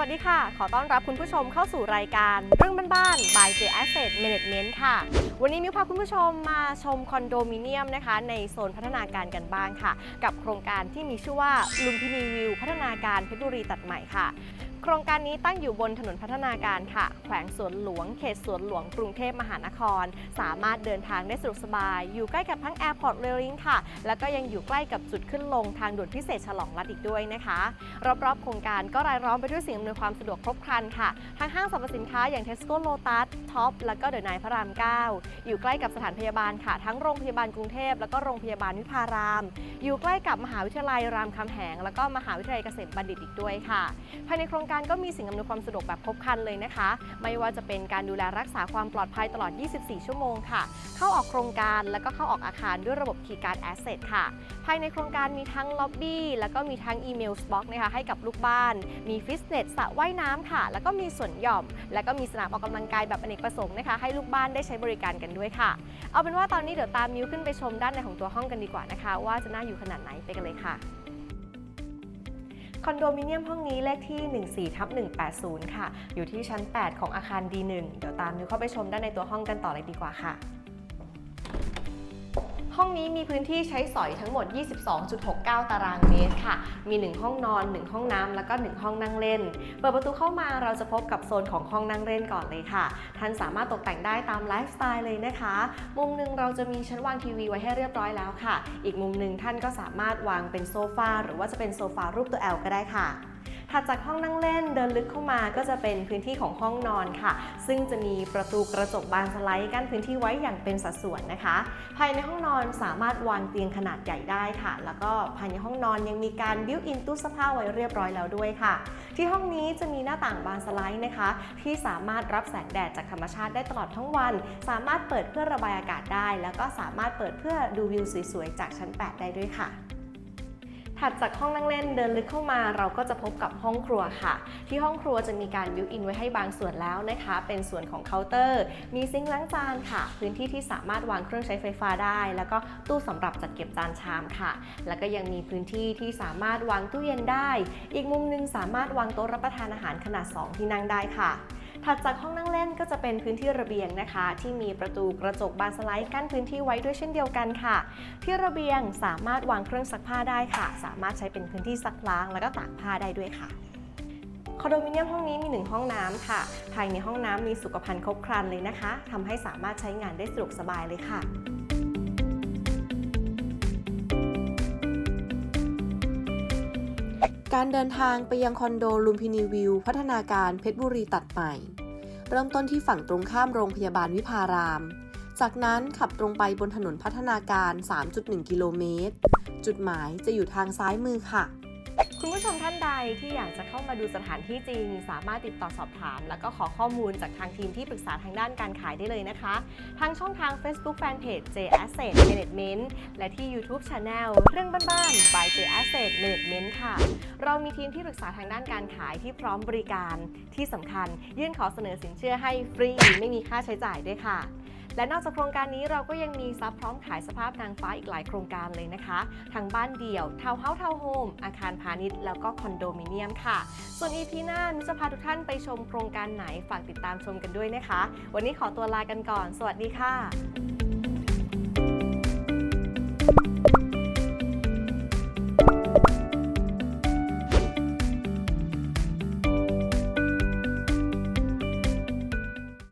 วัสดีค่ะ ขอต้อนรับคุณผู้ชมเข้าสู่รายการเรื่องบ้านๆ by J Asset Management ค่ะ วันนี้มิวพาคุณผู้ชมมาชมคอนโดมิเนียมนะคะ ในโซนพัฒนาการกันบ้างค่ะ กับโครงการที่มีชื่อว่าลุมพินีวิว พัฒนาการเพชรบุรีตัดใหม่ค่ะ โครงการนี้ตั้งอยู่บนถนนพัฒนาการค่ะ แขวงสวนหลวง เขตสวนหลวงกรุงเทพมหานคร สามารถเดินทางได้สะดวกสบาย อยู่ใกล้กับทั้ง Airport r a i l i n g ค่ะ แล้วก็ยังอยู่ใกล้กับจุดขึ้นลงทางด่วนพิเศษฉลองรัฐอีกด้วยนะคะ รอบๆ โครงการก็รายล้อมไปด้วยสิ่งอำนวยความสะดวกครบครันค่ะ ทั้งห้างสรรพสินค้าอย่าง Tesco Lotus Top แล้วก็เดอะนายพระราม 9 อยู่ใกล้กับสถานพยาบาลค่ะ ทั้งโรงพยาบาลกรุงเทพแล้วก็โรงพยาบาลวิภาราม อยู่ใกล้กับมหาวิทยาลัยรามคำแหง แล้วก็มหาวิทยาลัยเกษมบัณฑิตอีกด้วยค่ะภายในโครงการก็มีสิ่งอำนวยความสะดวกแบบครบครันเลยนะคะ ไม่ว่าจะเป็นการดูแลรักษาความปลอดภัยตลอด 24 ชั่วโมงค่ะ เข้าออกโครงการแล้วก็เข้าออกอาคารด้วยระบบคีย์การ์ดแอสเซทค่ะ ภายในโครงการมีทั้งล็อบบี้แล้วก็มีทั้งอีเมลสบ็อกนะคะให้กับลูกบ้าน มีฟิตเนสสระว่ายน้ำค่ะ แล้วก็มีสวนหย่อม แล้วก็มีสนามออกกำลังกายแบบอเนกประสงค์นะคะ ให้ลูกบ้านได้ใช้บริการกันด้วยค่ะ เอาเป็นว่าตอนนี้เดี๋ยวตามมิวขึ้นไปชมด้านในของตัวห้องกันดีกว่านะคะ ว่าจะน่าอยู่ขนาดไหนไปกันเลยค่ะ อนโดมิเนียมห้องนี้เลขที่ 14ทับ180 ค่ะ อยู่ที่ชั้น 8 ของอาคาร D1 เดี๋ยวตามนิวเข้าไปชมด้านในตัวห้องกันต่อเลยดีกว่าค่ะ ห้องนี้มีพื้นที่ใช้สอยทั้งหมด 22.69 ตารางเมตรค่ะ มี 1 ห้องนอน 1 ห้องน้ำ แล้วก็ 1 ห้องนั่งเล่น เปิดประตูเข้ามาเราจะพบกับโซนของห้องนั่งเล่นก่อนเลยค่ะ ท่านสามารถตกแต่งได้ตามไลฟ์สไตล์เลยนะคะ มุมหนึ่งเราจะมีชั้นวางทีวีไว้ให้เรียบร้อยแล้วค่ะ อีกมุมหนึ่งท่านก็สามารถวางเป็นโซฟาหรือว่าจะเป็นโซฟารูปตัว L ก็ได้ค่ะ ถัดจากห้องนั่งเล่นเดินลึกเข้ามาก็จะเป็นพื้นที่ของห้องนอนค่ะ ซึ่งจะมีประตูกระจกบานสไลด์กั้นพื้นที่ไว้อย่างเป็นสัดส่วนนะคะ ภายในห้องนอนสามารถวางเตียงขนาดใหญ่ได้ค่ะ แล้วก็ภายในห้องนอนยังมีการบิวอินตู้เสื้อผ้าไว้เรียบร้อยแล้วด้วยค่ะ ที่ห้องนี้จะมีหน้าต่างบานสไลด์นะคะ ที่สามารถรับแสงแดดจากธรรมชาติได้ตลอดทั้งวัน สามารถเปิดเพื่อระบายอากาศได้ แล้วก็สามารถเปิดเพื่อดูวิวสวยๆจากชั้น 8 ได้ด้วยค่ะ ถัดจากห้องนั่งเล่นเดินลึกเข้ามาเราก็จะพบกับห้องครัวค่ะ ที่ห้องครัวจะมีการบิวอินไว้ให้บางส่วนแล้วนะคะ เป็นส่วนของเคาน์เตอร์ มีซิงค์ล้างจานค่ะ พื้นที่ที่สามารถวางเครื่องใช้ไฟฟ้าได้ แล้วก็ตู้สำหรับจัดเก็บจานชามค่ะ แล้วก็ยังมีพื้นที่ที่สามารถวางตู้เย็นได้ อีกมุมหนึงสามารถวางโต๊ะรับประทานอาหารขนาด 2 ที่นั่งได้ค่ะ ถัดจากห้องนั่งเล่นก็จะเป็นพื้นที่ระเบียงนะคะ ที่มีประตูกระจกบานสไลด์กั้นพื้นที่ไว้ด้วยเช่นเดียวกันค่ะ ที่ระเบียงสามารถวางเครื่องซักผ้าได้ค่ะ สามารถใช้เป็นพื้นที่ซักล้าง แล้วก็ตากผ้าได้ด้วยค่ะคอนโดมิเนียมห้องนี้มี 1 ห้องน้ำค่ะ ภายในห้องน้ำมีสุขภัณฑ์ครบครันเลยนะคะทำให้สามารถใช้งานได้สะดวกสบายเลยค่ะ การเดินทางไปยังคอนโดลุมพินีวิว พัฒนาการเพชรบุรีตัดใหม่ เริ่มต้นที่ฝั่งตรงข้ามโรงพยาบาลวิภาราม จากนั้นขับตรงไปบนถนนพัฒนาการ 3.1 กิโลเมตร จุดหมายจะอยู่ทางซ้ายมือค่ะ คุณผู้ชมท่านใดที่อยากจะเข้ามาดูสถานที่จริง สามารถติดต่อสอบถาม แล้วก็ขอข้อมูลจากทางทีมที่ปรึกษาทางด้านการขายได้เลยนะคะ ทางช่องทาง Facebook Fanpage J Asset Management และที่ YouTube Channel เรื่องบ้านๆ by J Asset Management ค่ะ เรามีทีมที่ปรึกษาทางด้านการขายที่พร้อมบริการที่สำคัญ ยื่นขอเสนอสินเชื่อให้ฟรีไม่มีค่าใช้จ่ายด้วยค่ะ และนอกจากโครงการนี้เราก็ยังมีซับพร้อมขายสภาพนางฟ้าอีกหลายโครงการเลยนะคะทั้งบ้านเดี่ยวทาวน์เฮาส์ทาวน์โฮมอาคารพาณิชย์แล้วก็คอนโดมิเนียมค่ะ ส่วนอีพีหน้ามิจะพาทุกท่านไปชมโครงการไหนฝากติดตามชมกันด้วยนะคะ วันนี้ขอตัวลากันก่อน สวัสดีค่ะ